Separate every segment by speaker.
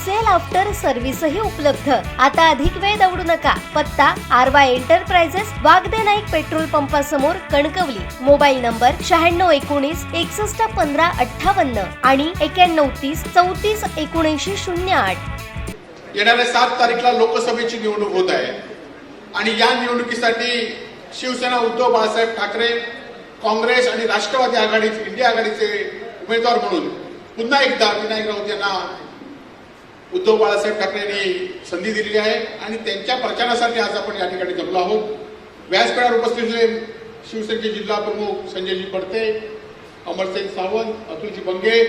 Speaker 1: Sale after सर्व्हिसही उपलब्ध. आता अधिक वेळ दौडू नका. पत्ता आरवा एंटरप्राइजेस वागदे नाईक पेट्रोल पंपासमोर कणकवली. मोबाईल नंबर शहाण्णव एकोणीस एकसष्ट पंधरा अठ्ठावन्न आणि एक्याण्णव तीस चौतीस एकोणऐंशी शून्य आठ.
Speaker 2: येणाऱ्या सात तारीखला लोकसभेची निवडणूक होत आहे. आणि या निवडणुकीसाठी शिवसेना उद्धव बाळासाहेब ठाकरे काँग्रेस आणि राष्ट्रवादी आघाडी इंडिया आघाडीचे उमेदवार म्हणून पुन्हा एकदा विनायक राऊत यांना उद्धव बाळासाहेब ठाकरे यांनी संधी दिलेली आहे आणि त्यांच्या प्रचारासाठी आज आपण या ठिकाणी जमलो आहोत. व्यासपीठावर उपस्थित असलेले शिवसेनेचे जिल्हा प्रमुख संजयजी पडते अमरसिंग सावंत अतुलजी बंगे.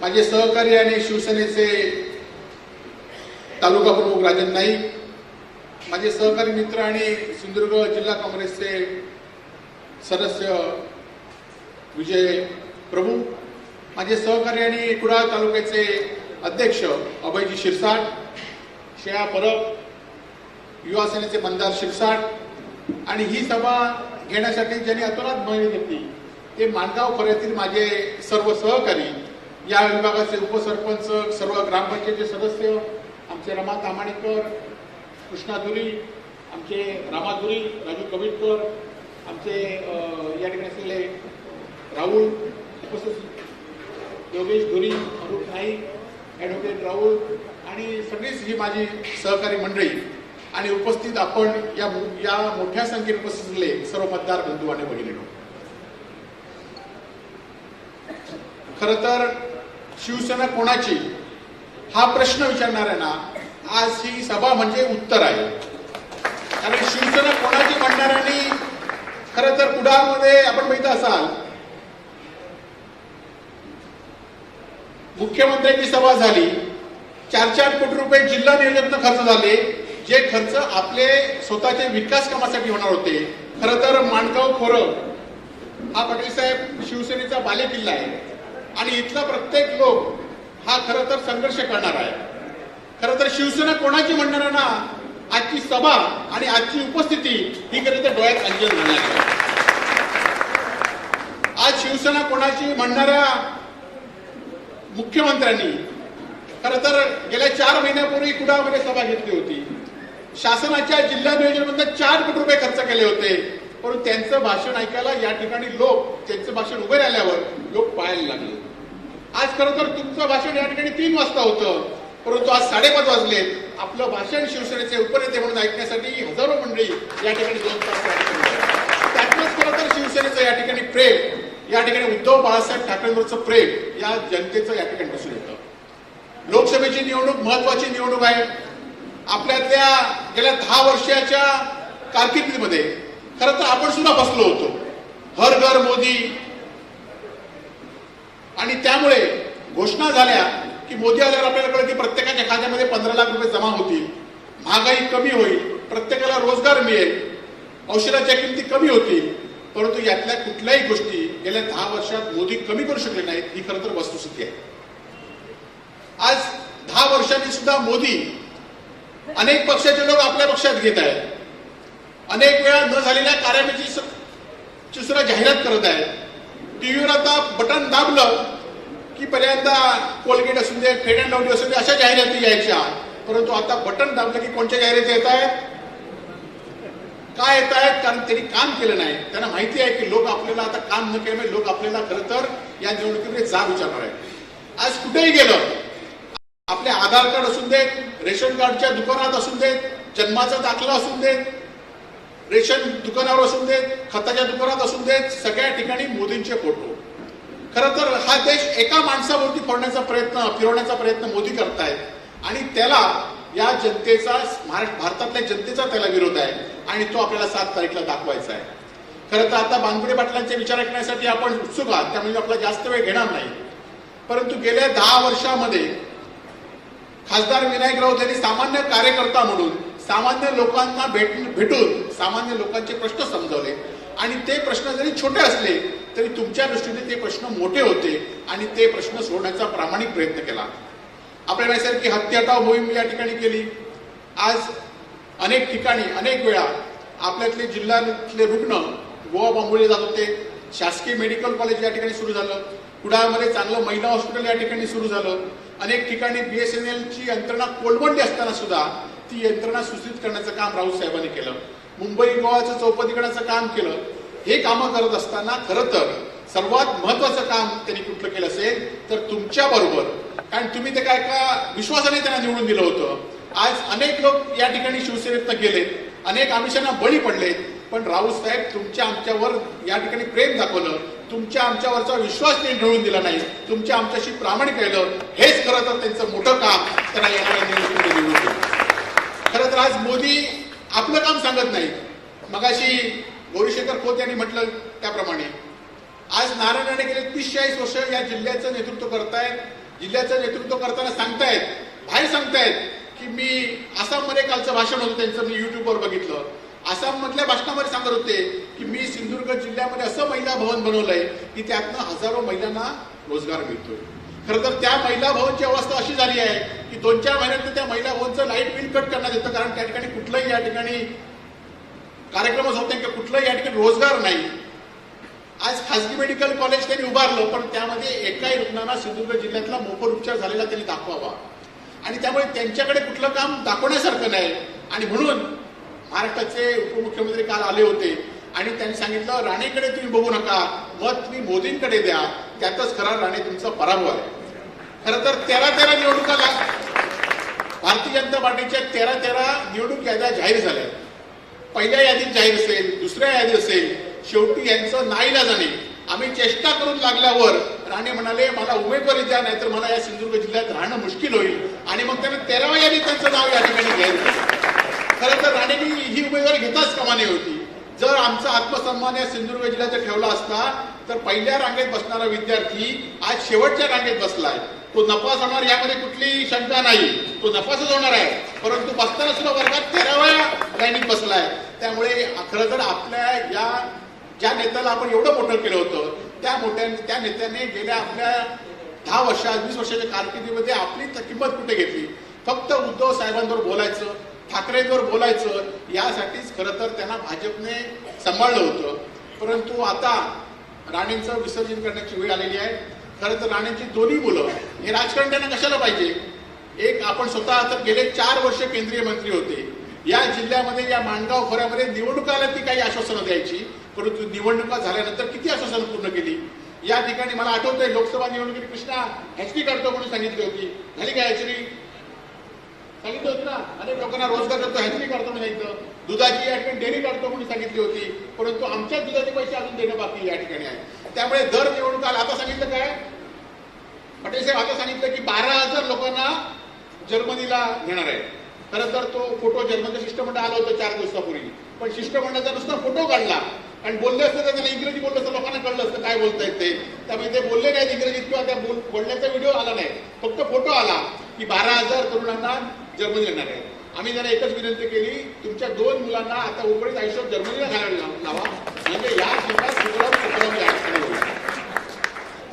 Speaker 2: माझे सहकारी आणि शिवसेनेचे तालुका प्रमुख राजन नाईक. माझे सहकारी मित्र आणि सिंधुदुर्ग जिल्हा काँग्रेसचे सदस्य विजय प्रभू. माझे सहकारी आणि कुडाळ तालुक्याचे अध्यक्ष अभयजी शिरसाट शेळा परब युवा सेनेचे मंदार शिरसाट आणि ही सभा घेण्यासाठी ज्यांनी अतोनात मागणी घेतली ते माणगाव खोऱ्यातील माझे सर्व सहकारी या विभागाचे उपसरपंच सर्व ग्रामपंचायतचे सदस्य आमचे रमा तामाणेकर कृष्णा धुरी आमचे रामा धुरी राजू कविटकर आमचे या ठिकाणी असलेले राहुल उपस्थित योगेश धुरी अरुण नाईक ॲडव्होकेट राहुल आणि सगळीच ही माझी सहकारी मंडळी आणि उपस्थित आपण या या मोठ्या संख्येने उपस्थित असलेले सर्व मतदार बंधू आणि भगिनीनो. खर तर शिवसेना कोणाची? हा प्रश्न विचारणाऱ्यांना आज ही सभा म्हणजे उत्तर आहे. कारण शिवसेना कोणाची म्हणणाऱ्यांनी खरं तर कुडाळमध्ये आपण बघितलं असाल मुख्यमंत्र्यांची सभा झाली चार चार कोटी रुपये जिल्हा नियोजन खर्च झाले जे खर्च आपले स्वतःचे विकास कामासाठी होणार होते. खरं तर माणगाव खोरं हा पाटील साहेब शिवसेनेचा बालेकिल्ला आहे. आणि इथला प्रत्येक लोक हा खरं तर संघर्ष करणार आहे. खरं तर शिवसेना कोणाची म्हणणार ना आजची सभा आणि आजची उपस्थिती ही खरं तर डोळ्यात अंजन घालणार आहे. आज शिवसेना कोणाची म्हणणाऱ्या मुख्यमंत्र्यांनी खरं तर गेल्या चार महिन्यापूर्वी कुडामध्ये सभा घेतली होती. शासनाच्या जिल्हा नियोजनमध्ये चार कोटी रुपये खर्च केले होते. परंतु त्यांचं भाषण ऐकायला या ठिकाणी लोक त्यांचं भाषण उभे राहिल्यावर लोक पाहायला लागले. आज खरं तर तुमचं भाषण या ठिकाणी तीन वाजता होतं. परंतु आज साडेपाच वाजले. आपलं भाषण शिवसेनेचे उपनेते म्हणून ऐकण्यासाठी हजारो मंडळी या ठिकाणी दोन तास त्यातच खरं तर शिवसेनेचं या ठिकाणी प्रेम या ठिकाणी उद्धव बाळासाहेब ठाकरेंवरचं प्रेम या जनतेचं या ठिकाणी दिसून येतं लोकसभेची निवडणूक महत्वाची निवडणूक आहे. आपल्यातल्या गेल्या दहा वर्षाच्या कारकिर्दीमध्ये खरं तर आपण सुद्धा बसलो होतो. हर घर मोदी. आणि त्यामुळे घोषणा झाल्या की मोदी आल्यावर आपल्याला कळलं की प्रत्येकाच्या खात्यामध्ये पंधरा लाख रुपये जमा होतील. महागाई कमी होईल. प्रत्येकाला रोजगार मिळेल. औषधाच्या किमती कमी होतील. परंतु यातल्या कुठल्याही गोष्टी गेल्या दहा वर्षात मोदी कमी करू शकले नाहीत ही खरं तर वस्तुस्थिती आहे. आज दहा वर्षांनी सुद्धा मोदी अनेक पक्षाचे लोक आपल्या पक्षात घेत आहेत. अनेक वेळा न झालेल्या कार्याची सुद्धा जाहिरात करत आहेत. टीव्हीवर आता बटन दाबलं की पहिल्यांदा कोलगेट असून दे फेड अँड लावली असू दे अशा जाहिराती यायच्या. परंतु आता बटन दाबलं की कोणत्या जाहिराती येत आहेत? काय येत आहेत कारण त्यांनी काम केलं नाही. त्यांना माहिती आहे की लोक आपल्याला आता काम न केल्यामुळे लोक आपल्याला खरं तर या निवडणुकीमध्ये जा विचारणार आहेत. आज कुठेही गेलं आपले आधार कार्ड असून देत रेशन कार्डच्या दुकानात असून देत जन्माचा दाखला असून देत रेशन दुकानावर असून देत खताच्या दुकानात असून देत सगळ्या ठिकाणी मोदींचे फोटो. खरं तर हा देश एका माणसावरती फोडण्याचा प्रयत्न फिरवण्याचा प्रयत्न मोदी करतायत. आणि त्याला या जनतेचा महाराष्ट्र भारतातल्या जनतेचा त्याला विरोध आहे आणि तो आपल्याला सात तारीखला दाखवायचा आहे. खरं तर आता बानपुडे पाटलांचे विचार ऐकण्यासाठी आपण उत्सुक आहात त्यामुळे आपला जास्त वेळ घेणार नाही. परंतु गेल्या दहा वर्षामध्ये खासदार विनायक राऊत यांनी सामान्य कार्यकर्ता म्हणून सामान्य लोकांना भेट भेटून सामान्य लोकांचे प्रश्न समजावले. आणि ते प्रश्न जरी छोटे असले तरी तुमच्या दृष्टीने ते प्रश्न मोठे होते आणि ते प्रश्न सोडण्याचा प्रामाणिक प्रयत्न केला. आपल्या नैसर्गिक हत्याटाव की मोहीम या ठिकाणी केली? आज अनेक ठिकाणी अनेक वेळा आपल्यातले जिल्ह्यातले रुग्ण गोवा बॉम्बवले जात होते. शासकीय मेडिकल कॉलेज या ठिकाणी सुरू झालं. कुडाळमध्ये चांगलं महिला हॉस्पिटल या ठिकाणी सुरू झालं. अनेक ठिकाणी बी एस एन एलची यंत्रणा कोलबंडी असताना सुद्धा ती यंत्रणा सुचित करण्याचं काम राऊत साहेबांनी केलं. मुंबई गोवाचं चौपदीकरणाचं काम केलं. हे कामं करत असताना खरं तर सर्वात महत्वाचं काम त्यांनी कुठलं केलं असेल तर तुमच्या बरोबर. कारण तुम्ही ते काय का विश्वासाने त्यांना निवडून दिलं होतं. आज अनेक लोक या ठिकाणी शिवसेनेतनं गेले. अनेक आमिषांना बळी पडले. पण राऊत साहेब तुमच्या आमच्यावर या ठिकाणी प्रेम दाखवलं. तुमच्या आमच्यावरचा विश्वास त्यांनी मिळवून दिला नाही. तुमच्या आमच्याशी प्रामाणिक केलं हेच खरं तर त्यांचं मोठं काम त्यांना येणाऱ्या निवडून दिलं खरं तर आज मोदी आपलं काम सांगत नाही मगाशी गौरीशंकर खोत यांनी म्हटलं त्याप्रमाणे आज नारायण राणे गेले तीस चाळीस वर्ष या जिल्ह्याचं नेतृत्व करतायत. जिल्ह्याचं नेतृत्व करताना सांगतायत बाहेर सांगतायत की मी आसाममध्ये कालचं भाषण होतं त्यांचं मी युट्यूबवर बघितलं. आसाममधल्या भाषणामध्ये सांगत होते की मी सिंधुदुर्ग जिल्ह्यामध्ये असं महिला भवन बनवलंय की त्यातनं हजारो महिलांना रोजगार मिळतोय. खरं तर त्या महिला भवनची अवस्था अशी झाली आहे की दोन चार महिन्यात त्या महिला भवनचं लाइट बिल कट करण्यात येतं कारण त्या ठिकाणी कुठलंही या ठिकाणी कार्यक्रमच होत नाही किंवा कुठलंही या ठिकाणी रोजगार नाही. आज खासगी मेडिकल कॉलेज त्यांनी उभारलं पण त्यामध्ये एकाही रुग्णांना सिंधुदुर्ग जिल्ह्यातला मोफत उपचार झालेला त्यांनी दाखवावा. आणि त्यामुळे त्यांच्याकडे कुठलं काम दाखवण्यासारखं नाही. आणि म्हणून महाराष्ट्राचे उपमुख्यमंत्री काल आले होते आणि त्यांनी सांगितलं राणेकडे तुम्ही बघू नका मत तुम्ही मोदींकडे द्या. त्यातच खरा राणे तुमचा पराभव आहे. खरं तर तेरा तेरा निवडणुका भारतीय जनता पार्टीच्या तेरा तेरा निवडणूक याद्या जाहीर झाल्या. पहिल्या यादीत जाहीर असेल दुसऱ्या यादीत असेल शेवटी यांचं नाईलाजाने आम्ही चेष्टा करून लागल्यावर राणे म्हणाले मला उमेदवारी द्या नाहीतर मला या सिंधुदुर्ग जिल्ह्यात राहणं मुश्किल होईल. आणि मग त्याने तेराव्या यादी त्यांचं नाव या ठिकाणी घ्यायचं खरं तर राणेंनी ही उमेदवारी घेताच कमाने होती. जर आमचा आत्मसन्मान या सिंधुदुर्ग जिल्ह्याचा ठेवला असता तर पहिल्या रांगेत बसणारा विद्यार्थी आज शेवटच्या रांगेत बसलाय. तो नफाच होणार यामध्ये कुठलीही शंका नाही. तो नफासच होणार आहे. परंतु बसताना सुद्धा वर्गात तेराव्या लाईनीत बसलाय. त्यामुळे खरं तर आपल्या या ज्या नेत्याला आपण एवढं मोठं केलं होतं त्या मोठ्या त्या नेत्याने गेल्या आपल्या दहा वर्षात वीस वर्षाच्या कारकिर्दीमध्ये आपली किंमत कुठे घेतली? फक्त उद्धव साहेबांवर बोलायचं ठाकरेंवर बोलायचं यासाठीच खरं तर त्यांना भाजपने सांभाळलं होतं. परंतु आता राणेंचं विसर्जन करण्याची वेळ आलेली आहे. खरं तर राणेंची दोन्ही मुलं हे राजकारण त्यांना कशाला पाहिजे? एक आपण स्वतः तर गेले चार वर्ष केंद्रीय मंत्री होते. या जिल्ह्यामध्ये या माणगाव खोऱ्यामध्ये निवडणुकाला ती काही आश्वासनं द्यायची. परंतु निवडणुका झाल्यानंतर किती आश्वासन पूर्ण केली? या ठिकाणी मला आठवतंय लोकसभा निवडणुकीत कृष्णा हॅचडी काढतो म्हणून सांगितली होती. झाली काय हॅचडी सांगितलं होतं ना? अनेक लोकांना रोजगार करतो हॅचरी काढतो म्हणून सांगितलं दुधाची या ठिकाणी डेअरी काढतो म्हणून सांगितली होती. परंतु आमच्या दुधाचे पैसे अजून देणं बाकी या ठिकाणी आहे. त्यामुळे दर निवडणुकाला आता सांगितलं काय? पटेल साहेब आता सांगितलं की बारा हजार लोकांना जर्मनीला घेणार आहे. खरं तर तो फोटो जर्मनचं शिष्टमंडळ आलं होतं चार दिवसापूर्वी. पण शिष्टमंडळाचा नुसता फोटो काढला. आणि बोलले असते तर त्याला इंग्रजी बोललं असतं लोकांना कळलं असतं काय बोलताय ते. त्यामुळे ते बोलले नाहीत इंग्रजीत किंवा त्या बोल बोलण्याचा व्हिडिओ आला नाही. फक्त फोटो आला की बारा हजार तरुणांना जर्मनी येणार आहे. आम्ही त्यांना एकच विनंती केली तुमच्या दोन मुलांना आता उर्वरित आयुष्यात जर्मनीला घालायला लावा. म्हणजे या जिल्ह्यात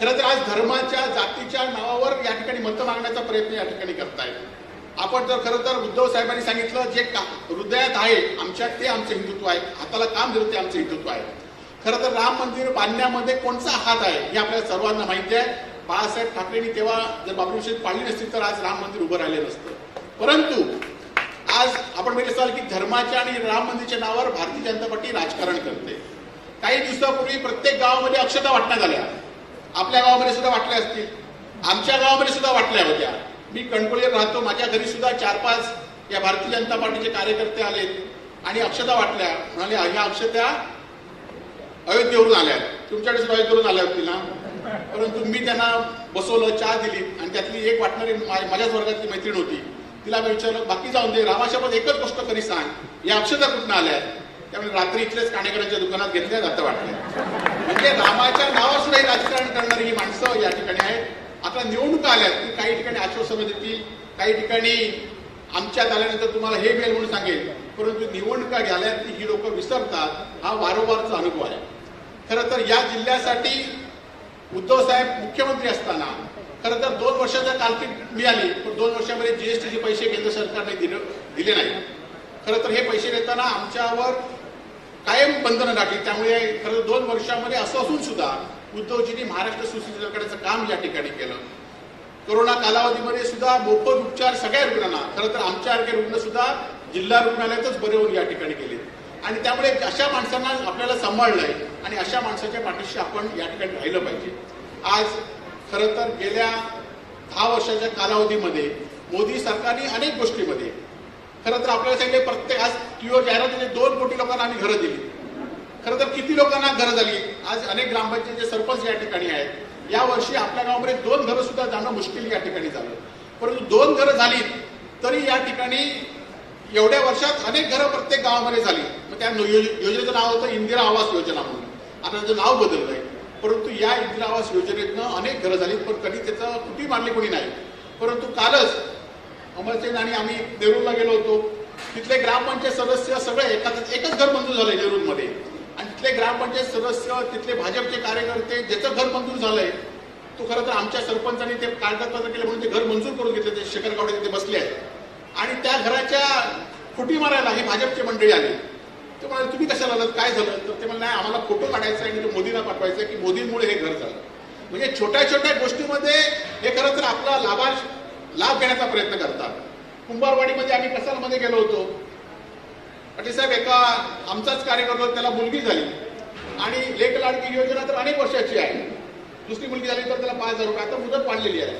Speaker 2: खरं तर आज धर्माच्या जातीच्या नावावर या ठिकाणी मतं मागण्याचा प्रयत्न या ठिकाणी करतायत. आपण जर खरं तर उद्धव साहेबांनी सांगितलं जे का हृदयात आहे आमच्या ते आमचं हिंदुत्व आहे हाताला काम दिलं ते आमचं हिंदुत्व आहे. खरं तर राम मंदिर बांधण्यामध्ये कोणचा हात आहे हे आपल्याला सर्वांना माहिती आहे. बाळासाहेब ठाकरेंनी तेव्हा जर बाबरी मशीद पाळली नसती तर आज राम मंदिर उभं राहिलेलं नसतं. परंतु आज आपण म्हणजे असाल की धर्माच्या आणि राम मंदिरच्या नावावर भारतीय जनता पार्टी राजकारण करते. काही दिवसापूर्वी प्रत्येक गावामध्ये अक्षता वाटण्यात आल्या. आपल्या गावामध्ये सुद्धा वाटल्या असतील. आमच्या गावामध्ये सुद्धा वाटल्या होत्या. मी कणकोलीवर राहतो. माझ्या घरी सुद्धा चार पाच या भारतीय जनता पार्टीचे कार्यकर्ते आलेत. आणि अक्षता वाटल्या. म्हणाले ह्या अक्षत्या अयोध्येवरून आल्या तुमच्याकडे सुद्धा अयोध्येवरून आल्या होतील ना? परंतु मी त्यांना बसवलं चहा दिली. आणि त्यातली एक वाटणारी माझ्याच वर्गातली मैत्रीण होती तिला मी विचारलं बाकी जाऊन दे. रामाशपथ एकच गोष्ट करी सांग. या अक्षता कुठनं आल्या त्यामुळे रात्री इथलेच काणेकरांच्या दुकानात घेतल्या जातं वाटलं म्हणजे रामाच्या नावासुद्धा राजकारण करणारी ही माणसं या ठिकाणी आहेत. आता निवडणुका आल्यात की काही ठिकाणी आश्वासनं देतील काही ठिकाणी आमच्यात आल्यानंतर तुम्हाला हे मिळेल म्हणून सांगेल. परंतु निवडणुका गेल्या की ही लोक विसरतात. हा वारंवारचा अनुभव आहे. खरं तर या जिल्ह्यासाठी उद्धव साहेब मुख्यमंत्री असताना खरं तर दोन वर्षाचा कालखंड मिळाली पण दोन वर्षामध्ये जीएसटीचे पैसे केंद्र सरकारने दिले दिले नाही. खरं तर हे पैसे देताना आमच्यावर कायम बंधनं टाकली त्यामुळे खरं तर दोन वर्षामध्ये असं असून सुद्धा उद्धवजींनी महाराष्ट्र सुशील सरकारचं काम या ठिकाणी केलं. कोरोना कालावधीमध्ये सुद्धा मोफत उपचार सगळ्या रुग्णांना खरं तर आमच्यासारखे रुग्ण सुद्धा जिल्हा रुग्णालयातच बरे होऊन या ठिकाणी गेले. आणि त्यामुळे अशा माणसांना आपल्याला सांभाळलंय आणि अशा माणसाच्या पाठीशी आपण या ठिकाणी राहिलं पाहिजे. आज खरं तर गेल्या दहा वर्षाच्या कालावधीमध्ये मोदी सरकारने अनेक गोष्टीमध्ये खरं तर आपल्याला सांगितले प्रत्येक आज टीओ जाहिरातीने दोन कोटी लोकांना आम्ही घरं दिली. खरं तर किती लोकांना घरं झाली आज अनेक ग्रामपंचायतचे सरपंच या ठिकाणी आहेत या वर्षी आपल्या गावामध्ये दोन घरं सुद्धा जाणं मुश्किल या ठिकाणी झालं. परंतु दोन घरं झाली तरी या ठिकाणी एवढ्या वर्षात अनेक घरं प्रत्येक गावामध्ये झाली. मग त्या योजनेचं नाव होतं इंदिरा आवास योजना म्हणून. आता त्याचं नाव बदललंय. परंतु या इंदिरा आवास योजनेतनं अनेक घरं झाली पण कधी त्याचं कुठे मांडली कोणी नाही. परंतु कालच अमरचंद आणि आम्ही नेरूरला गेलो होतो. तिथले ग्रामपंचायत सदस्य सगळे एकाच एकच घर मंजूर झालं नेरूरमध्ये तिथले ग्रामपंचायत सदस्य तिथले भाजपचे कार्यकर्ते ज्याचं घर मंजूर झालंय तो खरं तर आमच्या सरपंचांनी ते कागदपत्र केले म्हणून ते घर मंजूर करून घेतले ते शेखर गावडे तिथे बसले आहेत. आणि त्या घराच्या फुटी मारायला ही भाजपचे मंडळी आली. ते म्हणाले तुम्ही कशाला आलात? काय झालं? तर ते म्हणाले नाही आम्हाला फोटो काढायचा आहे आणि तो मोदींना पाठवायचा आहे की मोदींमुळे हे घर झालं. म्हणजे छोट्या छोट्या गोष्टीमध्ये हे खरं तर आपला लाभांश लाभ घेण्याचा प्रयत्न करतात. कुंभारवाडीमध्ये आम्ही कसालमध्ये गेलो होतो. म्हणजे साहेब एका आमचाच कार्यकर्ता त्याला मुलगी झाली. आणि लेख लाडकी योजना तर अनेक वर्षाची आहे. दुसरी मुलगी झाली तर त्याला पाच हजार रुपये. आता मुदत वाढलेली आहे.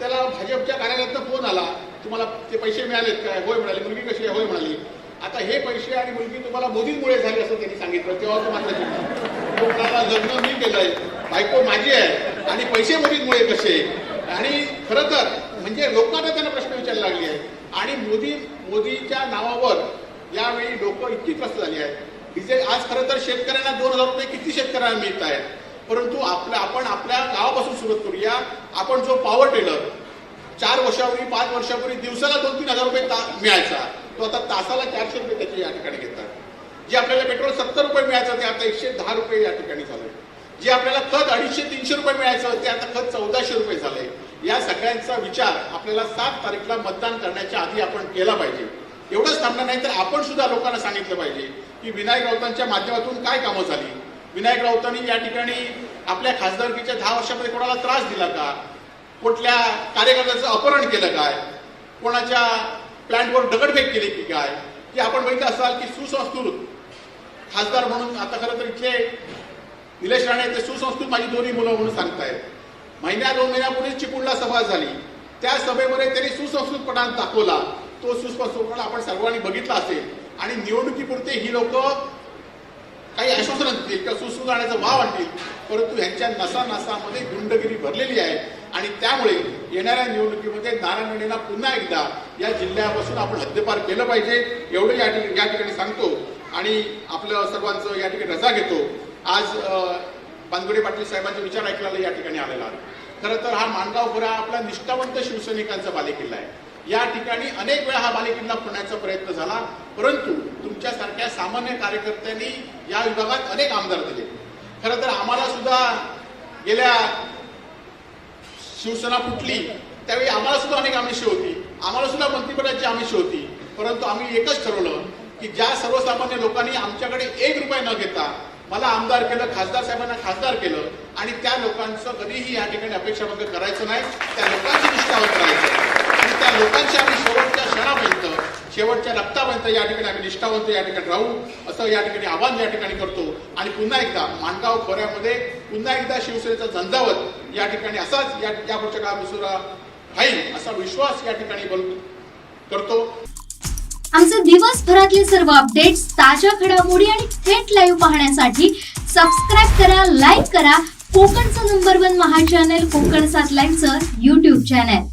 Speaker 2: त्याला भाजपच्या कार्यालयातनं फोन आला तुम्हाला ते पैसे मिळालेत काय? होय म्हणाले. मुलगी कशी आहे? होय म्हणाली. आता हे पैसे आणि मुलगी तुम्हाला मोदींमुळे झाली असं त्यांनी सांगितलं. तेव्हा तो मात्र चिडला. तो म्हणाला लग्न मी केलंय. बायको माझी आहे. आणि पैसे मोदींमुळे कसे? आणि खरं तर म्हणजे लोकांना त्यांना प्रश्न विचारायला लागले आहे. आणि मोदी मोदीच्या नावावर यावेळी लोक इतकी त्रस्त झाली आहे. डिझेल आज खरं तर शेतकऱ्यांना दोन हजार रुपये किती शेतकऱ्यांना मिळत आहेत? परंतु आपल्या आपण आपल्या गावापासून सुरुवात करूया. आपण जो पॉवर टेलर चार वर्षापूर्वी पाच वर्षापूर्वी दिवसाला दोन तीन हजार रुपये ता- मिळायचा. तो आता तासाला चारशे रुपये त्याचे या ठिकाणी घेतात. जे आपल्याला पेट्रोल सत्तर रुपये मिळायचं ते आता एकशे दहा रुपये या ठिकाणी झालंय जे आपल्याला खत अडीचशे तीनशे रुपये मिळायचं ते आता खत चौदाशे रुपये झालंय या सगळ्यांचा विचार आपल्याला सात तारीखला मतदान करण्याच्या आधी आपण केला पाहिजे. एवढंच थांबलं नाही तर आपण सुद्धा लोकांना सांगितलं पाहिजे की विनायक राऊतांच्या माध्यमातून काय कामं झाली? विनायक राऊतांनी या ठिकाणी आपल्या खासदारकीच्या दहा वर्षामध्ये कोणाला त्रास दिला का? कुठल्या कार्यकर्त्याचं अपहरण केलं काय? कोणाच्या प्लॅन्टवर दगडफेक केली की काय? की आपण बघितलं असाल की सुसंस्कृत खासदार म्हणून आता खरं तर इथले निलेश राणे ते सुसंस्कृत माझी दोन्ही मुलं म्हणून सांगतायत. महिन्या दोन महिन्यापूर्वी चिपळूणला सभा झाली. त्या सभेमध्ये त्यांनी सुसंस्कृतपणा दाखवला. तो सुसंस्कृतपणा आपण सर्वांनी बघितला असेल. आणि निवडणुकीपुरते ही लोक काही आश्वासन देतील किंवा सुसू जाण्याचा वाव आणतील परंतु ह्यांच्या नसा नसामध्ये गुंडगिरी भरलेली आहे. आणि त्यामुळे येणाऱ्या निवडणुकीमध्ये नारायण राणेंना पुन्हा एकदा या जिल्ह्यापासून आपण हद्दपार केलं पाहिजे एवढं या ठिकाणी या ठिकाणी सांगतो. आणि आपलं सर्वांचं या ठिकाणी रजा घेतो. आज बांदगडे पाटील साहेबांचे विचार ऐकल्याला या ठिकाणी आलेला. खरं तर हा माणगाव खोरा आपला निष्ठावंत शिवसैनिकांचा बालेकिल्ला आहे. या ठिकाणी अनेक वेळा हा बालेकिल्ला फोडण्याचा प्रयत्न झाला परंतु तुमच्यासारख्या सामान्य कार्यकर्त्यांनी या विभागात अनेक आमदार दिले. खरं तर आम्हाला सुद्धा गेल्या शिवसेना फुटली त्यावेळी आम्हाला सुद्धा अनेक आमिषे होती. आम्हाला सुद्धा मंत्रिपदाची आमिषे होती. परंतु आम्ही एकच ठरवलं की ज्या सर्वसामान्य लोकांनी आमच्याकडे एक रुपये न घेता मला आमदार केलं खासदार साहेबांना खासदार केलं आणि त्या लोकांचं कधीही या ठिकाणी अपेक्षा वगैरे करायचं नाही त्या लोकांची निष्ठावत करायचं त्या लोकांची आम्ही शेवटच्या क्षणापर्यंत शेवटच्या रक्तापर्यंत या ठिकाणी आम्ही निष्ठावंत या ठिकाणी राहू असं या ठिकाणी आव्हान या ठिकाणी करतो. आणि पुन्हा एकदा माणगाव खोऱ्यामध्ये पुन्हा एकदा शिवसेनेचा झंझावत या ठिकाणी असाच या या पुढच्या काळात दुसरा राहील असा विश्वास या ठिकाणी करतो.
Speaker 3: आमचे दिवसभरातले सर्व अपडेट्स ताज्या घडामोडी आणि थेट लाईव्ह पाहण्यासाठी सबस्क्राईब करा लाईक करा. कोकणचं number one Maha channel Kokan सात लाईव्हचं युट्यूब चॅनल